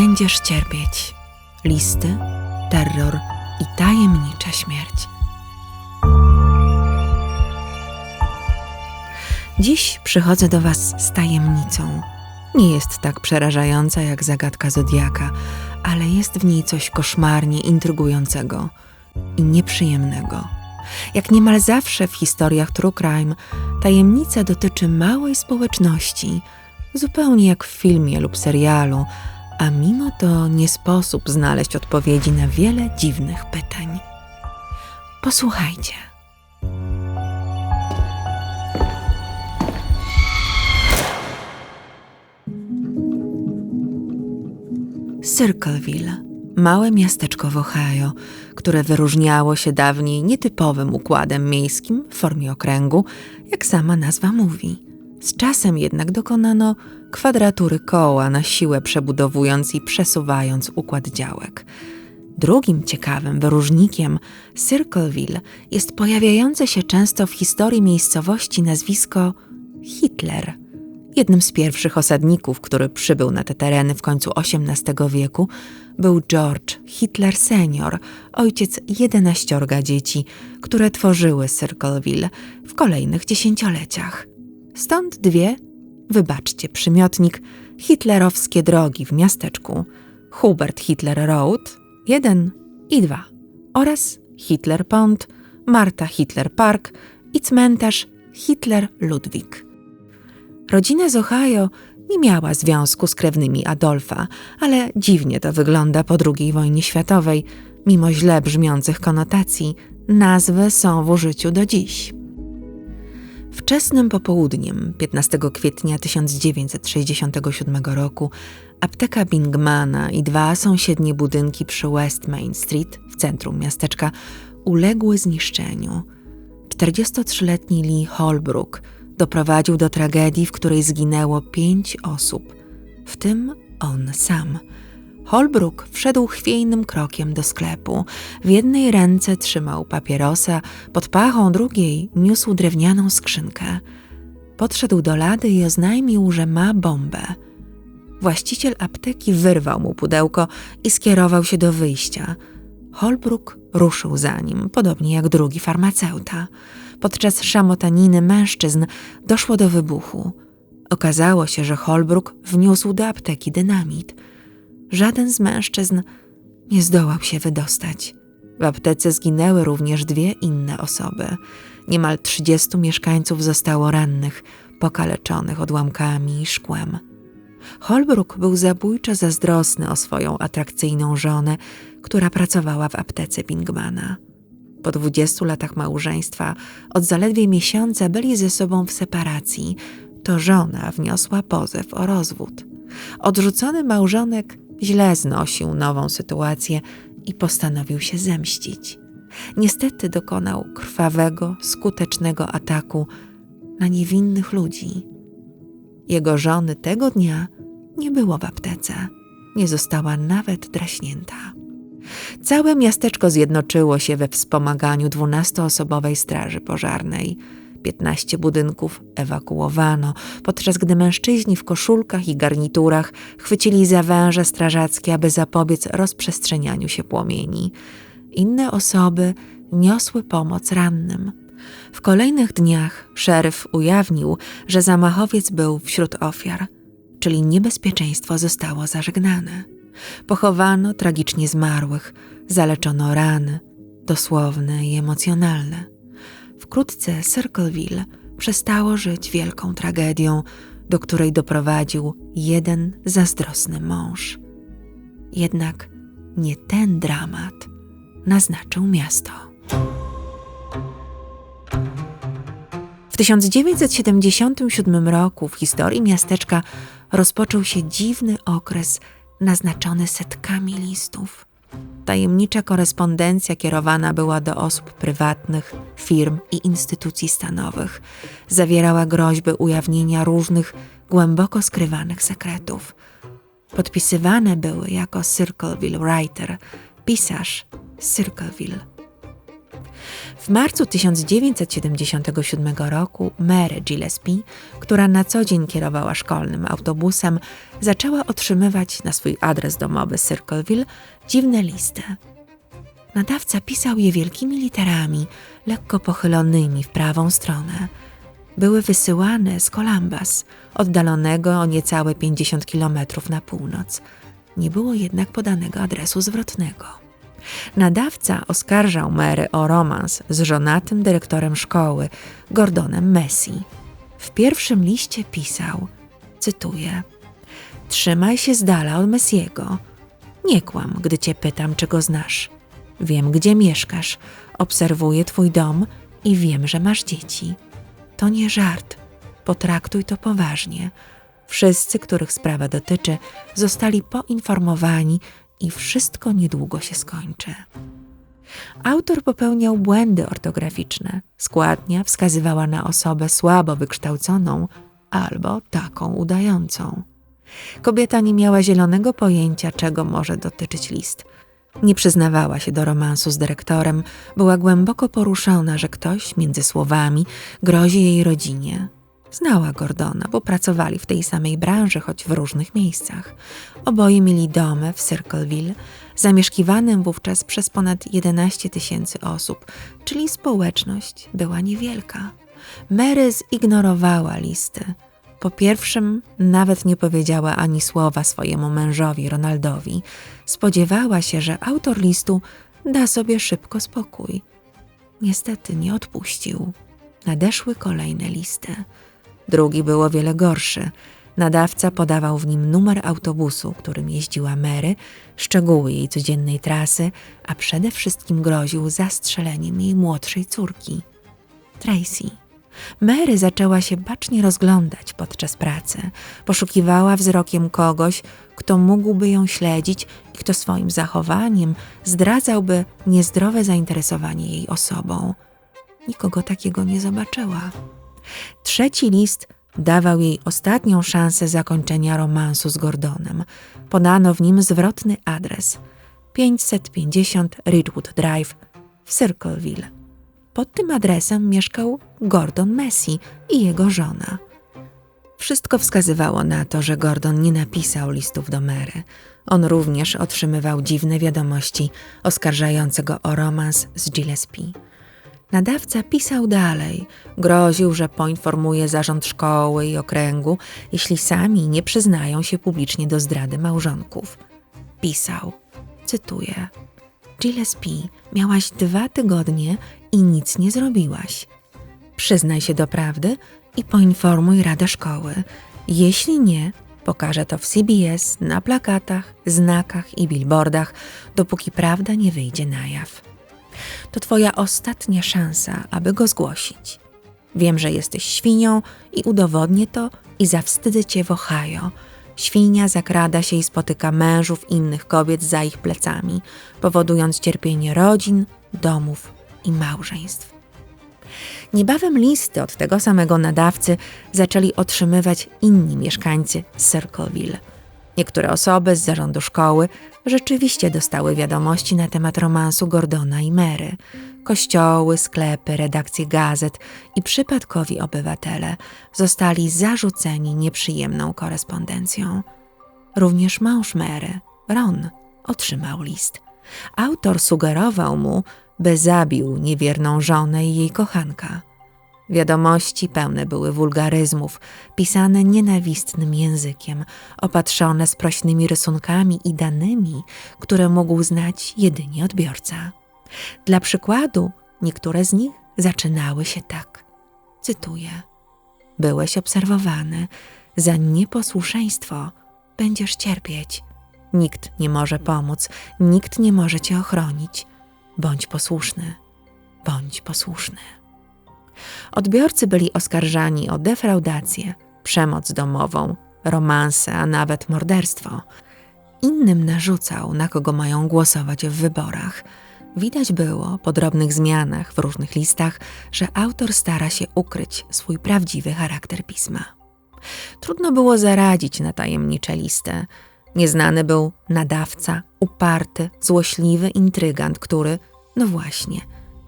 będziesz cierpieć. Listy, terror i tajemnicza śmierć. Dziś przychodzę do Was z tajemnicą. Nie jest tak przerażająca jak zagadka Zodiaka, ale jest w niej coś koszmarnie intrygującego i nieprzyjemnego. Jak niemal zawsze w historiach True Crime, tajemnica dotyczy małej społeczności, zupełnie jak w filmie lub serialu, a mimo to nie sposób znaleźć odpowiedzi na wiele dziwnych pytań. Posłuchajcie. Circleville, małe miasteczko w Ohio, które wyróżniało się dawniej nietypowym układem miejskim w formie okręgu, jak sama nazwa mówi. Z czasem jednak dokonano kwadratury koła na siłę przebudowując i przesuwając układ działek. Drugim ciekawym wyróżnikiem Circleville jest pojawiające się często w historii miejscowości nazwisko Hitler. Jednym z pierwszych osadników, który przybył na te tereny w końcu XVIII wieku, był George Hitler senior, ojciec jedenaściorga dzieci, które tworzyły Circleville w kolejnych dziesięcioleciach. Stąd dwie, wybaczcie przymiotnik, hitlerowskie drogi w miasteczku Hubert Hitler Road 1 i 2 oraz Hitler Pond, Marta Hitler Park i cmentarz Hitler Ludwig. Rodzina z Ohio nie miała związku z krewnymi Adolfa, ale dziwnie to wygląda po II wojnie światowej. Mimo źle brzmiących konotacji, nazwy są w użyciu do dziś. Wczesnym popołudniem 15 kwietnia 1967 roku apteka Bingmana i dwa sąsiednie budynki przy West Main Street w centrum miasteczka uległy zniszczeniu. 43-letni Lee Holbrook doprowadził do tragedii, w której zginęło pięć osób, w tym on sam. Holbrook wszedł chwiejnym krokiem do sklepu. W jednej ręce trzymał papierosa, pod pachą drugiej niósł drewnianą skrzynkę. Podszedł do lady i oznajmił, że ma bombę. Właściciel apteki wyrwał mu pudełko i skierował się do wyjścia. Holbrook ruszył za nim, podobnie jak drugi farmaceuta. Podczas szamotaniny mężczyzn doszło do wybuchu. Okazało się, że Holbrook wniósł do apteki dynamit. Żaden z mężczyzn nie zdołał się wydostać. W aptece zginęły również dwie inne osoby. Niemal trzydziestu mieszkańców zostało rannych, pokaleczonych odłamkami i szkłem. Holbrook był zabójczo zazdrosny o swoją atrakcyjną żonę, która pracowała w aptece Bingmana. Po dwudziestu latach małżeństwa, od zaledwie miesiąca byli ze sobą w separacji. To żona wniosła pozew o rozwód. Odrzucony małżonek źle znosił nową sytuację i postanowił się zemścić. Niestety dokonał krwawego, skutecznego ataku na niewinnych ludzi. Jego żony tego dnia nie było w aptece, nie została nawet draśnięta. Całe miasteczko zjednoczyło się we wspomaganiu dwunastoosobowej straży pożarnej. Piętnaście budynków ewakuowano, podczas gdy mężczyźni w koszulkach i garniturach chwycili za węże strażackie, aby zapobiec rozprzestrzenianiu się płomieni. Inne osoby niosły pomoc rannym. W kolejnych dniach szeryf ujawnił, że zamachowiec był wśród ofiar, czyli niebezpieczeństwo zostało zażegnane. Pochowano tragicznie zmarłych, zaleczono rany, dosłowne i emocjonalne. Wkrótce Circleville przestało żyć wielką tragedią, do której doprowadził jeden zazdrosny mąż. Jednak nie ten dramat naznaczył miasto. W 1977 roku w historii miasteczka rozpoczął się dziwny okres naznaczony setkami listów. Tajemnicza korespondencja kierowana była do osób prywatnych, firm i instytucji stanowych. Zawierała groźby ujawnienia różnych głęboko skrywanych sekretów. Podpisywane były jako Circleville Writer, pisarz Circleville. W marcu 1977 roku Mary Gillespie, która na co dzień kierowała szkolnym autobusem, zaczęła otrzymywać na swój adres domowy Circleville dziwne listy. Nadawca pisał je wielkimi literami, lekko pochylonymi w prawą stronę. Były wysyłane z Columbus, oddalonego o niecałe 50 kilometrów na północ. Nie było jednak podanego adresu zwrotnego. Nadawca oskarżał Mary o romans z żonatym dyrektorem szkoły, Gordonem Messi. W pierwszym liście pisał, cytuję: Trzymaj się z dala od Messiego. Nie kłam, gdy cię pytam, czy go znasz. Wiem, gdzie mieszkasz, obserwuję twój dom i wiem, że masz dzieci. To nie żart. Potraktuj to poważnie. Wszyscy, których sprawa dotyczy, zostali poinformowani i wszystko niedługo się skończy. Autor popełniał błędy ortograficzne. Składnia wskazywała na osobę słabo wykształconą albo taką udającą. Kobieta nie miała zielonego pojęcia, czego może dotyczyć list. Nie przyznawała się do romansu z dyrektorem, była głęboko poruszona, że ktoś między słowami grozi jej rodzinie. Znała Gordona, bo pracowali w tej samej branży, choć w różnych miejscach. Oboje mieli domy w Circleville, zamieszkiwanym wówczas przez ponad 11 tysięcy osób, czyli społeczność była niewielka. Mary zignorowała listy. Po pierwszym nawet nie powiedziała ani słowa swojemu mężowi Ronaldowi. Spodziewała się, że autor listu da sobie szybko spokój. Niestety nie odpuścił. Nadeszły kolejne listy. Drugi był o wiele gorszy. Nadawca podawał w nim numer autobusu, którym jeździła Mary, szczegóły jej codziennej trasy, a przede wszystkim groził zastrzeleniem jej młodszej córki, Tracy. Mary zaczęła się bacznie rozglądać podczas pracy. Poszukiwała wzrokiem kogoś, kto mógłby ją śledzić i kto swoim zachowaniem zdradzałby niezdrowe zainteresowanie jej osobą. Nikogo takiego nie zobaczyła. Trzeci list dawał jej ostatnią szansę zakończenia romansu z Gordonem. Podano w nim zwrotny adres 550 Ridgewood Drive w Circleville. Pod tym adresem mieszkał Gordon Messi i jego żona. Wszystko wskazywało na to, że Gordon nie napisał listów do Mary. On również otrzymywał dziwne wiadomości oskarżające go o romans z Gillespie. Nadawca pisał dalej, groził, że poinformuje zarząd szkoły i okręgu, jeśli sami nie przyznają się publicznie do zdrady małżonków. Pisał, cytuję: Gillespie, miałaś dwa tygodnie i nic nie zrobiłaś. Przyznaj się do prawdy i poinformuj Radę Szkoły. Jeśli nie, pokażę to w CBS, na plakatach, znakach i billboardach, dopóki prawda nie wyjdzie na jaw. To Twoja ostatnia szansa, aby go zgłosić. Wiem, że jesteś świnią i udowodnię to i zawstydzę Cię w Ohio. Świnia zakrada się i spotyka mężów innych kobiet za ich plecami, powodując cierpienie rodzin, domów i małżeństw. Niebawem listy od tego samego nadawcy zaczęli otrzymywać inni mieszkańcy Circleville. Niektóre osoby z zarządu szkoły rzeczywiście dostały wiadomości na temat romansu Gordona i Mary. Kościoły, sklepy, redakcje gazet i przypadkowi obywatele zostali zarzuceni nieprzyjemną korespondencją. Również mąż Mary, Ron, otrzymał list. Autor sugerował mu, by zabił niewierną żonę i jej kochanka. Wiadomości pełne były wulgaryzmów, pisane nienawistnym językiem, opatrzone sprośnymi rysunkami i danymi, które mógł znać jedynie odbiorca. Dla przykładu, niektóre z nich zaczynały się tak. Cytuję: Byłeś obserwowany, za nieposłuszeństwo będziesz cierpieć. Nikt nie może pomóc, nikt nie może cię ochronić. Bądź posłuszny, bądź posłuszny. Odbiorcy byli oskarżani o defraudację, przemoc domową, romanse, a nawet morderstwo. Innym narzucał, na kogo mają głosować w wyborach. Widać było po drobnych zmianach w różnych listach, że autor stara się ukryć swój prawdziwy charakter pisma. Trudno było zaradzić na tajemnicze listy. Nieznany był nadawca, uparty, złośliwy intrygant, który, no właśnie,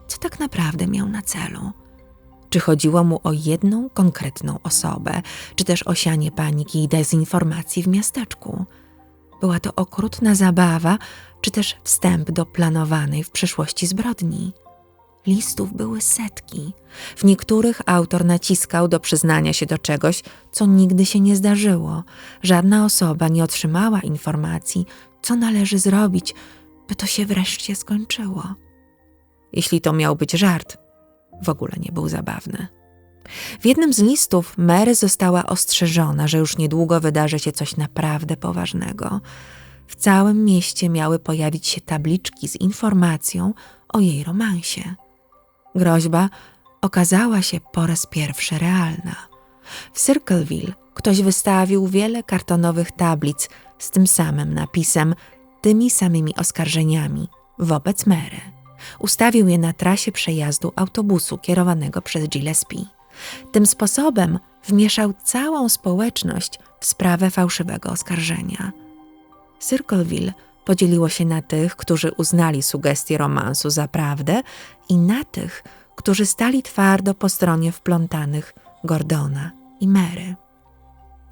co tak naprawdę miał na celu. Czy chodziło mu o jedną konkretną osobę, czy też o sianie paniki i dezinformacji w miasteczku? Była to okrutna zabawa, czy też wstęp do planowanej w przyszłości zbrodni? Listów były setki. W niektórych autor naciskał do przyznania się do czegoś, co nigdy się nie zdarzyło. Żadna osoba nie otrzymała informacji, co należy zrobić, by to się wreszcie skończyło. Jeśli to miał być żart, w ogóle nie był zabawny. W jednym z listów Mary została ostrzeżona, że już niedługo wydarzy się coś naprawdę poważnego. W całym mieście miały pojawić się tabliczki z informacją o jej romansie. Groźba okazała się po raz pierwszy realna. W Circleville ktoś wystawił wiele kartonowych tablic z tym samym napisem, tymi samymi oskarżeniami wobec Mary. Ustawił je na trasie przejazdu autobusu kierowanego przez Gillespie. Tym sposobem wmieszał całą społeczność w sprawę fałszywego oskarżenia. Circleville podzieliło się na tych, którzy uznali sugestie romansu za prawdę i na tych, którzy stali twardo po stronie wplątanych Gordona i Mary.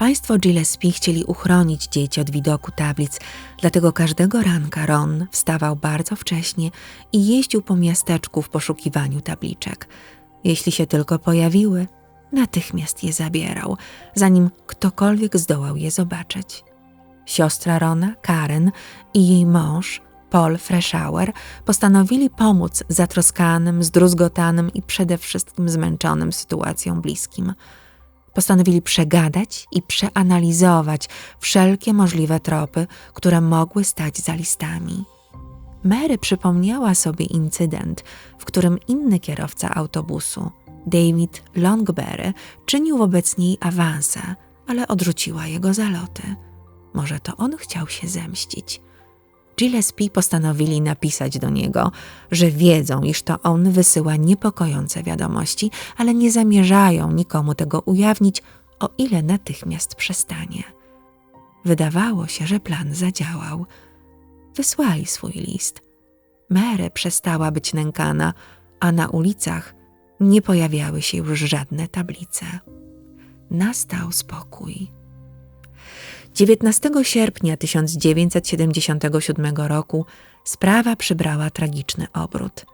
Państwo Gillespie chcieli uchronić dzieci od widoku tablic, dlatego każdego ranka Ron wstawał bardzo wcześnie i jeździł po miasteczku w poszukiwaniu tabliczek. Jeśli się tylko pojawiły, natychmiast je zabierał, zanim ktokolwiek zdołał je zobaczyć. Siostra Rona, Karen i jej mąż, Paul Freshauer, postanowili pomóc zatroskanym, zdruzgotanym i przede wszystkim zmęczonym sytuacją bliskim. Postanowili przegadać i przeanalizować wszelkie możliwe tropy, które mogły stać za listami. Mary przypomniała sobie incydent, w którym inny kierowca autobusu, David Longberry, czynił wobec niej awansa, ale odrzuciła jego zaloty. Może to on chciał się zemścić. Gillespie postanowili napisać do niego, że wiedzą, iż to on wysyła niepokojące wiadomości, ale nie zamierzają nikomu tego ujawnić, o ile natychmiast przestanie. Wydawało się, że plan zadziałał. Wysłali swój list. Mary przestała być nękana, a na ulicach nie pojawiały się już żadne tablice. Nastał spokój. 19 sierpnia 1977 roku sprawa przybrała tragiczny obrót.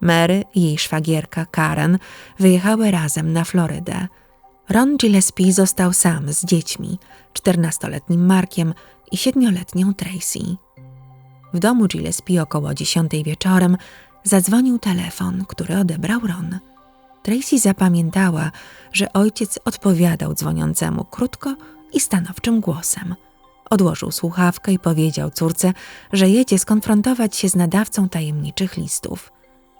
Mary i jej szwagierka Karen wyjechały razem na Florydę. Ron Gillespie został sam z dziećmi, 14-letnim Markiem i 7-letnią Tracy. W domu Gillespie około 10 wieczorem zadzwonił telefon, który odebrał Ron. Tracy zapamiętała, że ojciec odpowiadał dzwoniącemu krótko i stanowczym głosem. Odłożył słuchawkę i powiedział córce, że jedzie skonfrontować się z nadawcą tajemniczych listów.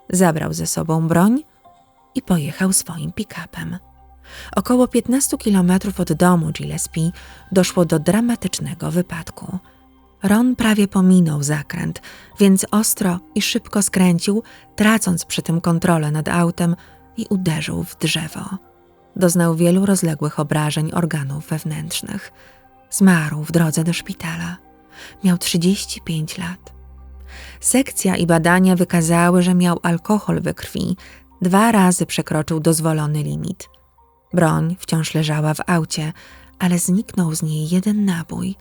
Zabrał ze sobą broń i pojechał swoim pick-upem. Około 15 kilometrów od domu Gillespie doszło do dramatycznego wypadku. Ron prawie pominął zakręt, więc ostro i szybko skręcił, tracąc przy tym kontrolę nad autem i uderzył w drzewo. Doznał wielu rozległych obrażeń organów wewnętrznych. Zmarł w drodze do szpitala. Miał 35 lat. Sekcja i badania wykazały, że miał alkohol we krwi. Dwa razy przekroczył dozwolony limit. Broń wciąż leżała w aucie, ale zniknął z niej jeden nabój.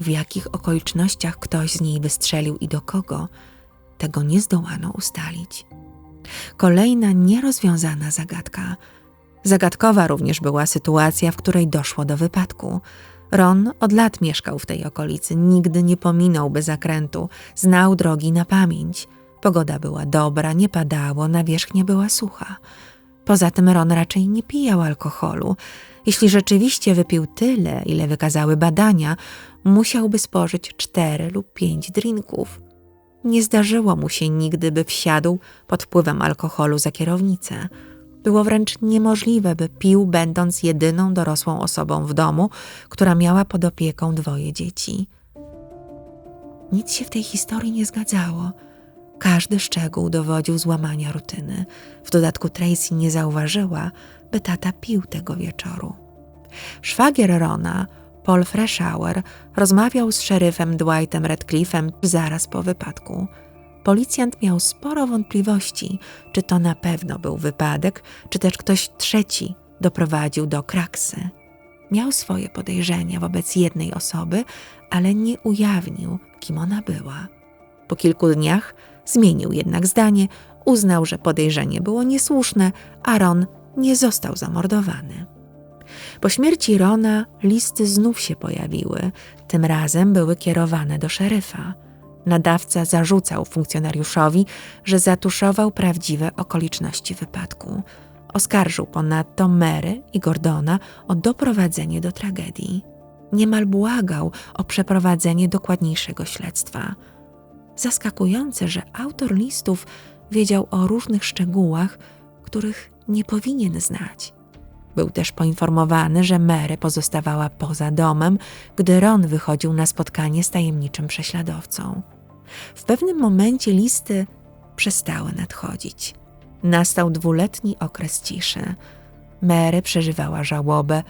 W jakich okolicznościach ktoś z niej wystrzelił i do kogo, tego nie zdołano ustalić. Kolejna nierozwiązana zagadka – Zagadkowa również była sytuacja, w której doszło do wypadku. Ron od lat mieszkał w tej okolicy, nigdy nie pominąłby zakrętu, znał drogi na pamięć. Pogoda była dobra, nie padało, nawierzchnia była sucha. Poza tym Ron raczej nie pijał alkoholu. Jeśli rzeczywiście wypił tyle, ile wykazały badania, musiałby spożyć cztery lub pięć drinków. Nie zdarzyło mu się nigdy, by wsiadł pod wpływem alkoholu za kierownicę. Było wręcz niemożliwe, by pił, będąc jedyną dorosłą osobą w domu, która miała pod opieką dwoje dzieci. Nic się w tej historii nie zgadzało. Każdy szczegół dowodził złamania rutyny. W dodatku Tracy nie zauważyła, by tata pił tego wieczoru. Szwagier Rona, Paul Freshauer, rozmawiał z szeryfem Dwightem Redcliffem zaraz po wypadku. Policjant miał sporo wątpliwości, czy to na pewno był wypadek, czy też ktoś trzeci doprowadził do kraksy. Miał swoje podejrzenia wobec jednej osoby, ale nie ujawnił, kim ona była. Po kilku dniach zmienił jednak zdanie, uznał, że podejrzenie było niesłuszne, a Ron nie został zamordowany. Po śmierci Rona listy znów się pojawiły. Tym razem były kierowane do szeryfa. Nadawca zarzucał funkcjonariuszowi, że zatuszował prawdziwe okoliczności wypadku. Oskarżył ponadto Mary i Gordona o doprowadzenie do tragedii. Niemal błagał o przeprowadzenie dokładniejszego śledztwa. Zaskakujące, że autor listów wiedział o różnych szczegółach, których nie powinien znać. Był też poinformowany, że Mary pozostawała poza domem, gdy Ron wychodził na spotkanie z tajemniczym prześladowcą. W pewnym momencie listy przestały nadchodzić. Nastał dwuletni okres ciszy. Mary przeżywała żałobę,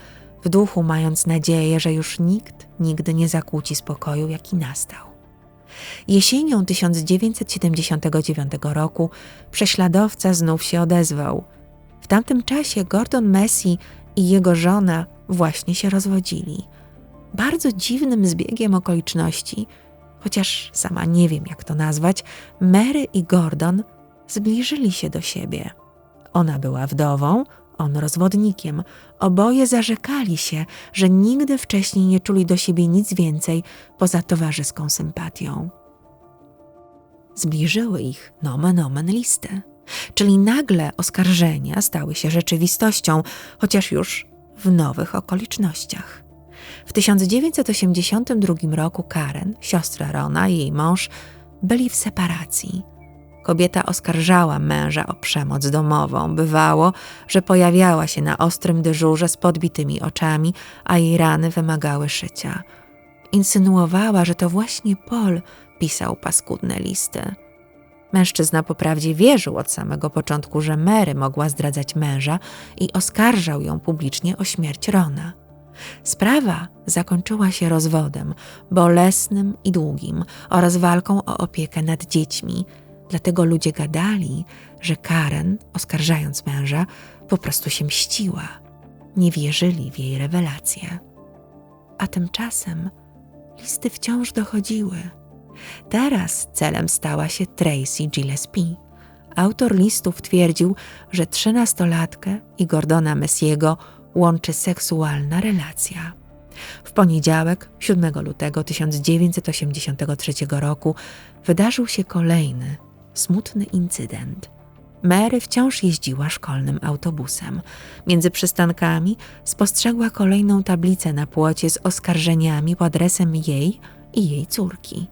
w duchu mając nadzieję, że już nikt nigdy nie zakłóci spokoju, jaki nastał. Jesienią 1979 roku prześladowca znów się odezwał. Tamtym czasie Gordon Messi i jego żona właśnie się rozwodzili. Bardzo dziwnym zbiegiem okoliczności, chociaż sama nie wiem jak to nazwać, Mary i Gordon zbliżyli się do siebie. Ona była wdową, on rozwodnikiem. Oboje zarzekali się, że nigdy wcześniej nie czuli do siebie nic więcej poza towarzyską sympatią. Zbliżyły ich nomen omen listy, czyli nagle oskarżenia stały się rzeczywistością, chociaż już w nowych okolicznościach. W 1982 roku Karen, siostra Rona i jej mąż byli w separacji. Kobieta oskarżała męża o przemoc domową. Bywało, że pojawiała się na ostrym dyżurze z podbitymi oczami, a jej rany wymagały szycia. Insynuowała, że to właśnie Paul pisał paskudne listy. Mężczyzna po prawdzie wierzył od samego początku, że Mary mogła zdradzać męża i oskarżał ją publicznie o śmierć Rona. Sprawa zakończyła się rozwodem, bolesnym i długim, oraz walką o opiekę nad dziećmi, Dlatego ludzie gadali, że Karen, oskarżając męża, po prostu się mściła. Nie wierzyli w jej rewelacje. A tymczasem listy wciąż dochodziły. Teraz celem stała się Tracy Gillespie. Autor listów twierdził, że trzynastolatkę i Gordona Messiego łączy seksualna relacja. W poniedziałek, 7 lutego 1983 roku, wydarzył się kolejny smutny incydent. Mary wciąż jeździła szkolnym autobusem. Między przystankami spostrzegła kolejną tablicę na płocie z oskarżeniami pod adresem jej i jej córki.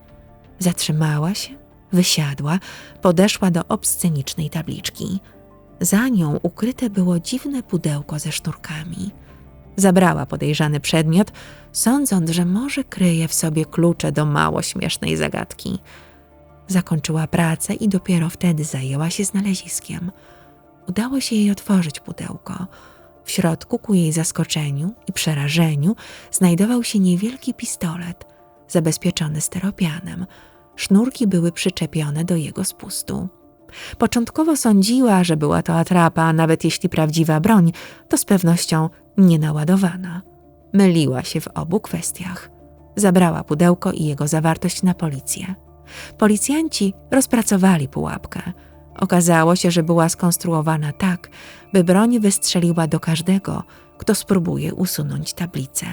Zatrzymała się, wysiadła, podeszła do obscenicznej tabliczki. Za nią ukryte było dziwne pudełko ze sznurkami. Zabrała podejrzany przedmiot, sądząc, że może kryje w sobie klucze do mało śmiesznej zagadki – Zakończyła pracę i dopiero wtedy zajęła się znaleziskiem. Udało się jej otworzyć pudełko. W środku, ku jej zaskoczeniu i przerażeniu, znajdował się niewielki pistolet, zabezpieczony steropianem. Sznurki były przyczepione do jego spustu. Początkowo sądziła, że była to atrapa, nawet jeśli prawdziwa broń, to z pewnością nienaładowana. Myliła się w obu kwestiach. Zabrała pudełko i jego zawartość na policję. Policjanci rozpracowali pułapkę. Okazało się, że była skonstruowana tak, by broń wystrzeliła do każdego, kto spróbuje usunąć tablicę.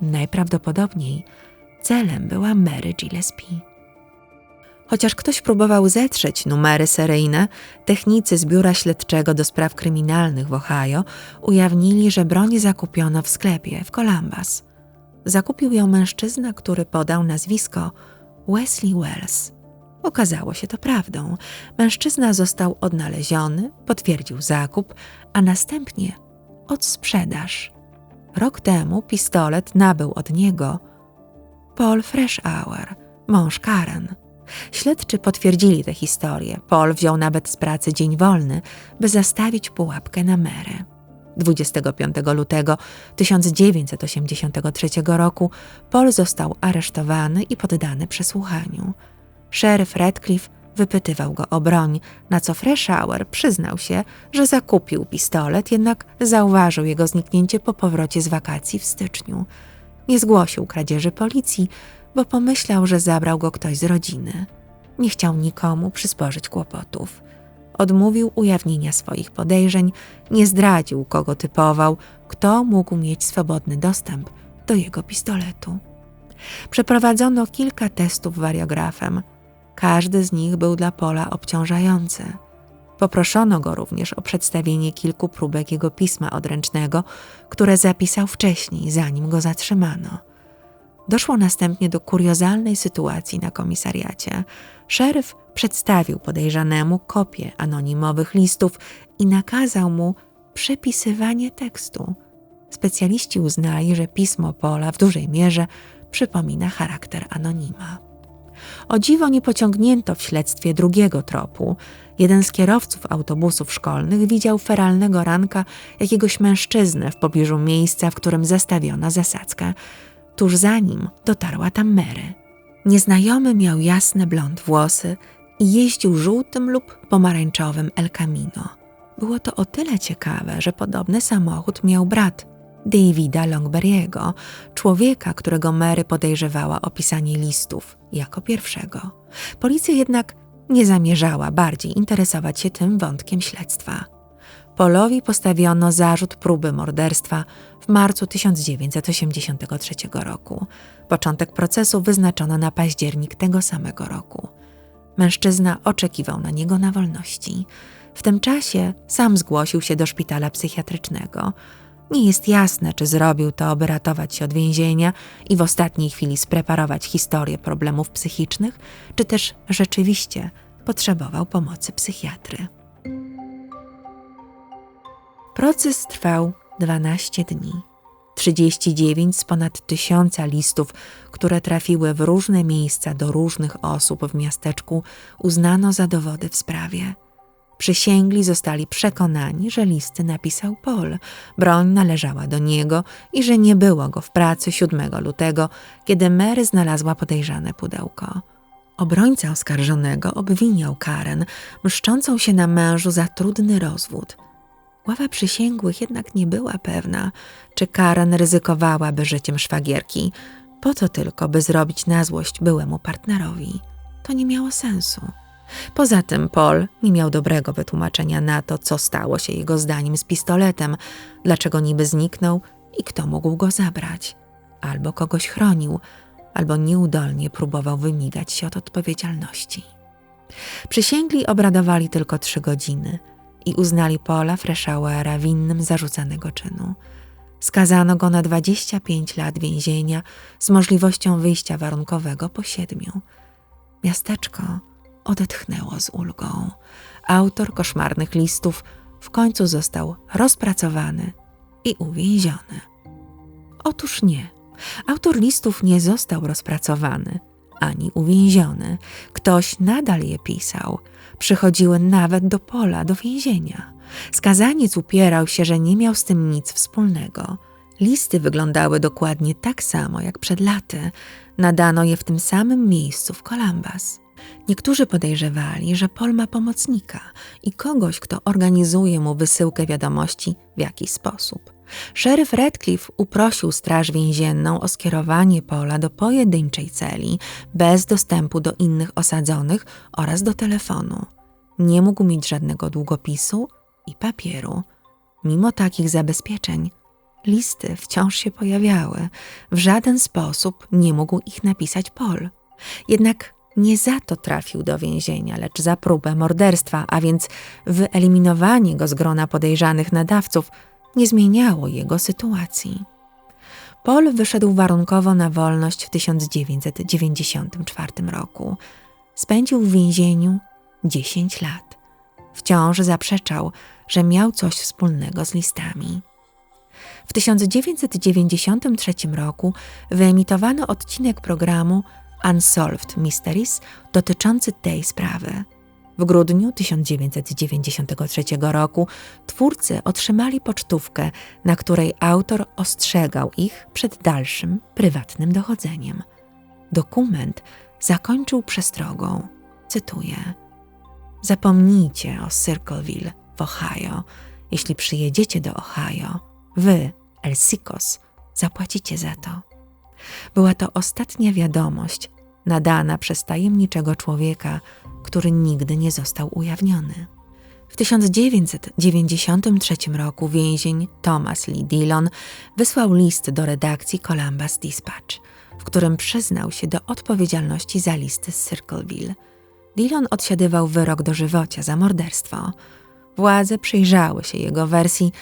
Najprawdopodobniej celem była Mary Gillespie. Chociaż ktoś próbował zetrzeć numery seryjne, technicy z biura śledczego do spraw kryminalnych w Ohio ujawnili, że broń zakupiono w sklepie w Columbus. Zakupił ją mężczyzna, który podał nazwisko Wesley Wells. Okazało się to prawdą. Mężczyzna został odnaleziony, potwierdził zakup, a następnie odsprzedaż. Rok temu pistolet nabył od niego Paul Freshhour, mąż Karen. Śledczy potwierdzili tę historię. Paul wziął nawet z pracy dzień wolny, by zastawić pułapkę na Mary. 25 lutego 1983 roku Paul został aresztowany i poddany przesłuchaniu. Sheriff Radcliffe wypytywał go o broń, na co Freshauer przyznał się, że zakupił pistolet, jednak zauważył jego zniknięcie po powrocie z wakacji w styczniu. Nie zgłosił kradzieży policji, bo pomyślał, że zabrał go ktoś z rodziny. Nie chciał nikomu przysporzyć kłopotów. Odmówił ujawnienia swoich podejrzeń, nie zdradził, kogo typował, kto mógł mieć swobodny dostęp do jego pistoletu. Przeprowadzono kilka testów wariografem. Każdy z nich był dla Pola obciążający. Poproszono go również o przedstawienie kilku próbek jego pisma odręcznego, które zapisał wcześniej, zanim go zatrzymano. Doszło następnie do kuriozalnej sytuacji na komisariacie. Szeryf przedstawił podejrzanemu kopię anonimowych listów i nakazał mu przepisywanie tekstu. Specjaliści uznali, że pismo Pola w dużej mierze przypomina charakter anonima. O dziwo nie pociągnięto w śledztwie drugiego tropu. Jeden z kierowców autobusów szkolnych widział feralnego ranka jakiegoś mężczyznę w pobliżu miejsca, w którym zastawiono zasadzkę. Tuż za nim dotarła tam Mary. Nieznajomy miał jasne blond włosy i jeździł żółtym lub pomarańczowym El Camino. Było to o tyle ciekawe, że podobny samochód miał brat Davida Longberry'ego, człowieka, którego Mary podejrzewała o pisanie listów jako pierwszego. Policja jednak nie zamierzała bardziej interesować się tym wątkiem śledztwa. Polowi postawiono zarzut próby morderstwa w marcu 1983 roku. Początek procesu wyznaczono na październik tego samego roku. Mężczyzna oczekiwał na niego na wolności. W tym czasie sam zgłosił się do szpitala psychiatrycznego. Nie jest jasne, czy zrobił to, by ratować się od więzienia i w ostatniej chwili spreparować historię problemów psychicznych, czy też rzeczywiście potrzebował pomocy psychiatry. Proces trwał 12 dni. 39 z ponad tysiąca listów, które trafiły w różne miejsca do różnych osób w miasteczku, uznano za dowody w sprawie. Przysięgli zostali przekonani, że listy napisał Paul, broń należała do niego i że nie było go w pracy 7 lutego, kiedy Mary znalazła podejrzane pudełko. Obrońca oskarżonego obwiniał Karen, mszczącą się na mężu za trudny rozwód. Ława przysięgłych jednak nie była pewna, czy Karen ryzykowałaby życiem szwagierki, po to tylko, by zrobić na złość byłemu partnerowi. To nie miało sensu. Poza tym Paul nie miał dobrego wytłumaczenia na to, co stało się jego zdaniem z pistoletem, dlaczego niby zniknął i kto mógł go zabrać. Albo kogoś chronił, albo nieudolnie próbował wymigać się od odpowiedzialności. Przysięgli obradowali tylko trzy godziny i uznali Paula Freshauera winnym zarzucanego czynu. Skazano go na 25 lat więzienia z możliwością wyjścia warunkowego po siedmiu. Miasteczko odetchnęło z ulgą. Autor koszmarnych listów w końcu został rozpracowany i uwięziony. Otóż nie. Autor listów nie został rozpracowany ani uwięziony. Ktoś nadal je pisał. Przychodziły nawet do pola, do więzienia. Skazaniec upierał się, że nie miał z tym nic wspólnego. Listy wyglądały dokładnie tak samo jak przed laty. Nadano je w tym samym miejscu w Columbus. Niektórzy podejrzewali, że Paul ma pomocnika i kogoś, kto organizuje mu wysyłkę wiadomości w jakiś sposób. Szeryf Redcliffe uprosił Straż Więzienną o skierowanie Pola do pojedynczej celi, bez dostępu do innych osadzonych oraz do telefonu. Nie mógł mieć żadnego długopisu i papieru. Mimo takich zabezpieczeń, listy wciąż się pojawiały. W żaden sposób nie mógł ich napisać Pol. Jednak nie za to trafił do więzienia, lecz za próbę morderstwa, a więc wyeliminowanie go z grona podejrzanych nadawców nie zmieniało jego sytuacji. Paul wyszedł warunkowo na wolność w 1994 roku. Spędził w więzieniu 10 lat. Wciąż zaprzeczał, że miał coś wspólnego z listami. W 1993 roku wyemitowano odcinek programu Unsolved Mysteries dotyczący tej sprawy. W grudniu 1993 roku twórcy otrzymali pocztówkę, na której autor ostrzegał ich przed dalszym, prywatnym dochodzeniem. Dokument zakończył przestrogą. Cytuję: Zapomnijcie o Circleville w Ohio. Jeśli przyjedziecie do Ohio, wy, El Sicos, zapłacicie za to. Była to ostatnia wiadomość nadana przez tajemniczego człowieka, który nigdy nie został ujawniony. W 1993 roku więzień Thomas Lee Dillon wysłał list do redakcji Columbus Dispatch, w którym przyznał się do odpowiedzialności za listy z Circleville. Dillon odsiadywał wyrok dożywocia za morderstwo. Władze przyjrzały się jego wersji.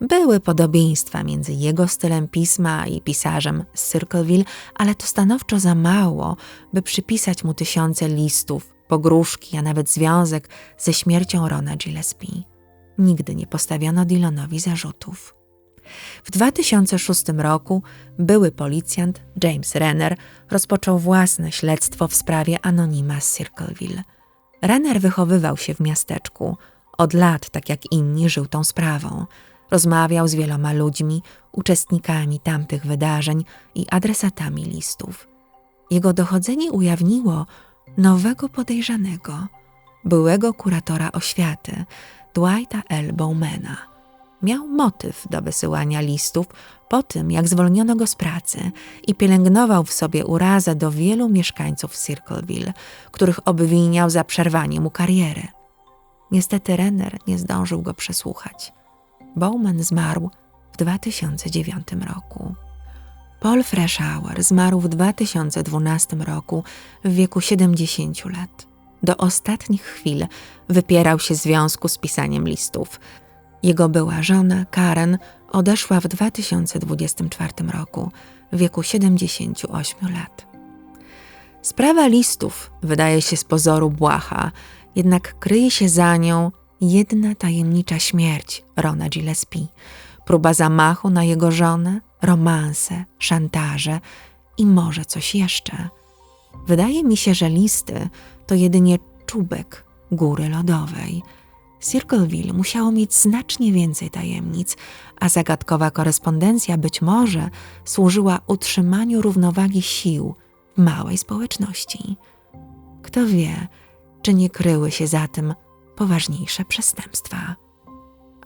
Były podobieństwa między jego stylem pisma i pisarzem z Circleville, ale to stanowczo za mało, by przypisać mu tysiące listów, pogróżki, a nawet związek ze śmiercią Rona Gillespie. Nigdy nie postawiono Dillonowi zarzutów. W 2006 roku były policjant James Renner rozpoczął własne śledztwo w sprawie anonima z Circleville. Renner wychowywał się w miasteczku. Od lat, tak jak inni, żył tą sprawą. Rozmawiał z wieloma ludźmi, uczestnikami tamtych wydarzeń i adresatami listów. Jego dochodzenie ujawniło nowego podejrzanego, byłego kuratora oświaty, Dwighta L. Bowmana. Miał motyw do wysyłania listów po tym, jak zwolniono go z pracy i pielęgnował w sobie urazę do wielu mieszkańców Circleville, których obwiniał za przerwanie mu kariery. Niestety Renner nie zdążył go przesłuchać. Bowman zmarł w 2009 roku. Paul Freshauer zmarł w 2012 roku w wieku 70 lat. Do ostatnich chwil wypierał się związku z pisaniem listów. Jego była żona, Karen, odeszła w 2024 roku w wieku 78 lat. Sprawa listów wydaje się z pozoru błaha, jednak kryje się za nią jedna tajemnicza śmierć Rona Gillespie, próba zamachu na jego żonę, romanse, szantaże i może coś jeszcze. Wydaje mi się, że listy to jedynie czubek góry lodowej. Circleville musiało mieć znacznie więcej tajemnic, a zagadkowa korespondencja być może służyła utrzymaniu równowagi sił w małej społeczności. Kto wie, czy nie kryły się za tym poważniejsze przestępstwa.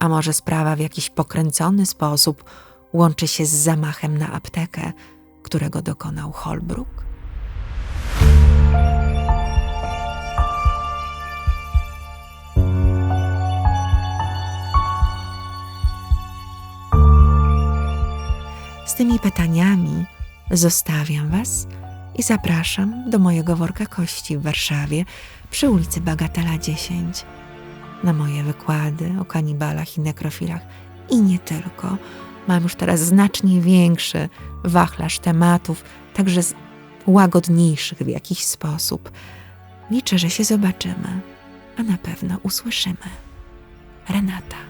A może sprawa w jakiś pokręcony sposób łączy się z zamachem na aptekę, którego dokonał Holbrook? Z tymi pytaniami zostawiam Was i zapraszam do mojego worka kości w Warszawie przy ulicy Bagatela 10 na moje wykłady o kanibalach i nekrofilach i nie tylko. Mam już teraz znacznie większy wachlarz tematów, także łagodniejszych w jakiś sposób. Liczę, że się zobaczymy, a na pewno usłyszymy. Renata.